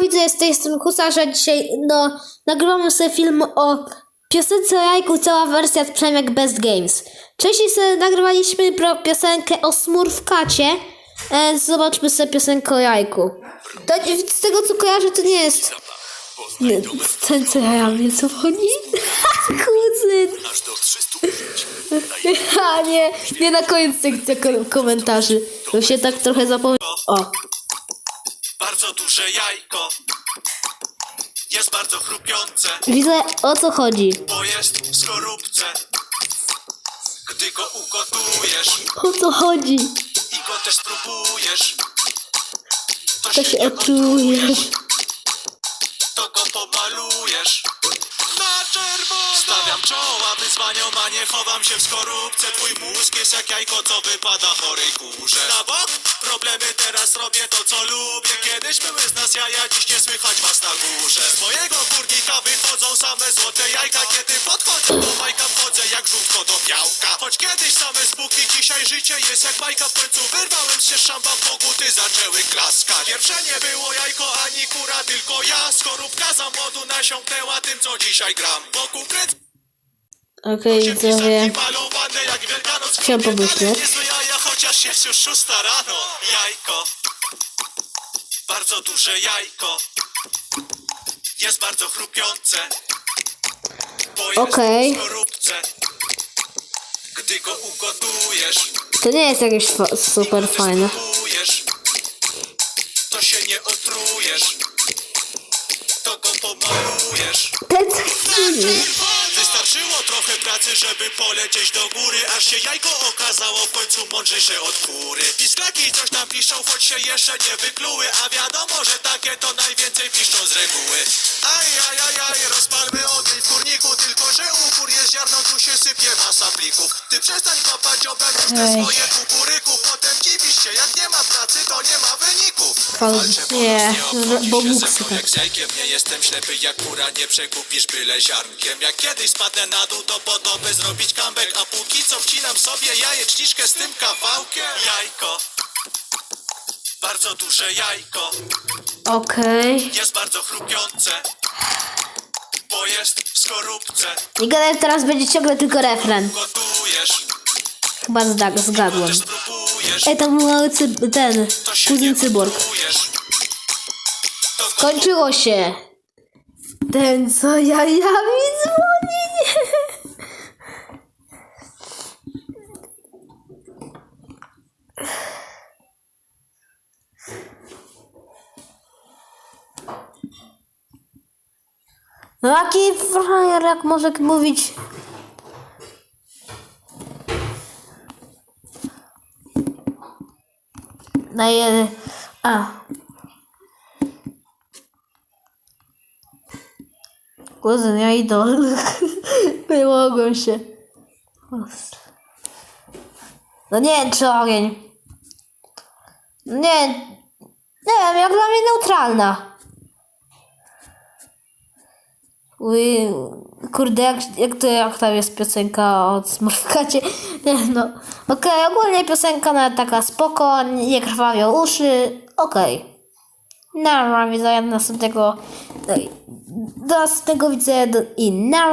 Widzę, z tej strony Husarza. Dzisiaj, no, nagrywamy sobie film o piosence o jajku, cała wersja z Przemek Best Games. Wcześniej sobie nagrywaliśmy pro piosenkę o Smurfkacie. E, zobaczmy sobie piosenkę o jajku. To, z tego, co kojarzę, to nie jest... Nie, ten, co ja wiem, co chodzi? Kuzyn! Aż do 305. A nie, nie na koniec ko- komentarzy. To się tak trochę zapomniał. O, Bardzo duże jajko. Jest bardzo chrupiące, widzę o co chodzi. bo jest w skorupce. Gdy go ugotujesz O co chodzi? i go też spróbujesz, to, To się, się nie Stawiam czoła wyzwaniom, a nie chowam się w skorupce. Twój mózg jest jak jajko, co wypada chorej kurze. Na bok? Problemy teraz robię to, co lubię. Kiedyś były z nas jaja, dziś nie słychać was na górze. Z mojego górnika wychodzą same złote jajka. Kiedy podchodzę do bajka, wchodzę jak żółtko do białka. Choć kiedyś same spuki, dzisiaj życie jest jak bajka. W końcu wyrwałem się szamba, poguty zaczęły klaskać. Pierwsze nie było jajko, ani kura, tylko ja. Skorupka za młodu nasiąknęła tym, co dzisiaj gram. Wokół Okej, się widzowie. Chciałem jaja, chociaż jest już szósta rano. Jajko. Bardzo duże jajko. Jest bardzo chrupiące. Okej. Gdy go ugotujesz, To nie jest jakieś super fajne. to się nie otrujesz. To go pomalujesz. Ten chwili. Wystarczyło trochę pracy, żeby polecieć do góry Aż się jajko okazało w końcu mądrzejsze od kury Pisklaki coś tam piszą, choć się jeszcze nie wykluły A wiadomo, że takie to najwięcej piszczą z reguły. Aj, aj, aj, aj, rozpalmy ogień w kurniku Tylko, że u kur jest ziarno, tu się sypie masa plików. Ty przestań kopać obelów te swoje kukuryku Potem dziwisz się, jak nie ma pracy, to nie ma wyników nie, obchodzi bo mną chce jak z jajkiem Nie jestem ślepy jak kura, nie przekupisz byle ziarnkiem. Jak kiedyś spadnę na dół, to po to by zrobić comeback. A póki co wcinam sobie jajeczniczkę z tym kawałkiem. Jajko. Bardzo duże jajko. Okej. Jest bardzo chrupiące Bo jest w skorupce. Nie gadaj, teraz będzie ciągle tylko refren. Gotujesz, Chyba zda- zgadłem. Ej, tam był mały ten, kuzyn cyborg. otrujesz To go Kończyło się. Ten co jajami dzwoni. nie. No jaki frajer, jak może mówić... Na je... A, Kuzyn, ja idę. Nie mogą się. No nie, czy ogień. Nie, nie wiem, jak dla mnie neutralna. Uj, kurde, jak, jak to jak tam jest piosenka od Smurfkacie? Nie no. Okej, ogólnie piosenka nawet taka spoko, nie krwawią uszy. Okej. No, widzę następnego. Do następnego widzę do, i na